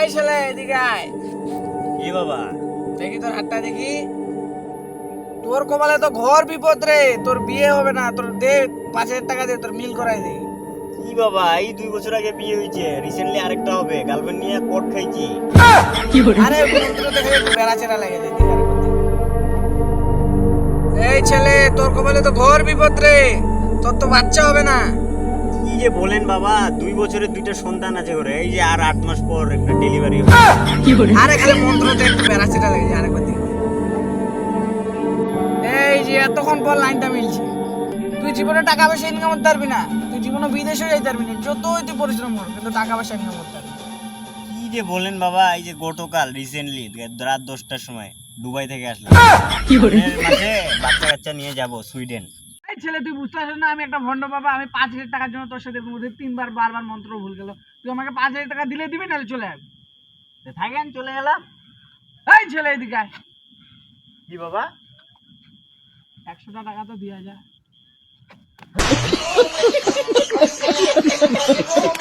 এই ছেলে এদিকে আয়। এ বাবা? দেখি তোর হাতটা দেখি। তোর কপালে তো ঘর বিপদ রে তোর বিয়ে হবে না তোর দে পাঁচ হাজার টাকা দে তোর মিল করাই দে। কি বাবা এই দুই বছর আগে বিয়ে হয়েছে রিসেন্টলি আরেকটা হবে গার্লফ্রেন্ড নিয়ে কোট খাইছি। আরে বেড়া চেরা লেগে এই ছেলে তোর কপালে তো ঘর বিপদ রে তোর তো বাচ্চা হবে না। কি যে বলেন বাবা দুই বছরের দুইটা সন্তান আছে করে এই যে আর আট মাস পর একটা ডেলিভারি আরে খালি মন্ত্রতে একটু চেরা লেগে আরেকবার দিকে এই যে এতক্ষণ পর লাইনটা মিলছে। তুই জীবনে টাকা পয়সা ইনকাম করতে পারবি না। তুই জীবনে বিদেশে যাইতে পারবি না। যতই তুই পরিশ্রম কর কিন্তু টাকা পয়সা ইনকাম করতে পারবি কি যে বলেন বাবা এই যে গতকাল রিসেন্টলি রাত দশটার সময় দুবাই থেকে আসলাম। বাচ্চা কাচ্চা নিয়ে যাব সুইডেন। ছেলে তুই বুঝতে পারছিস না আমি একটা ভণ্ড বাবা আমি পাঁচ হাজার টাকার জন্য তোর সাথে মধ্যে তিনবার বারবার মন্ত্র ভুল গেল। তুই আমাকে পাঁচ হাজার টাকা দিলে দিবি নাহলে চলে আসবি থাকেন চলে গেলাম। এই ছেলে এদিকে আয়। কি বাবা? একশোটা টাকা তো দেওয়া যায়।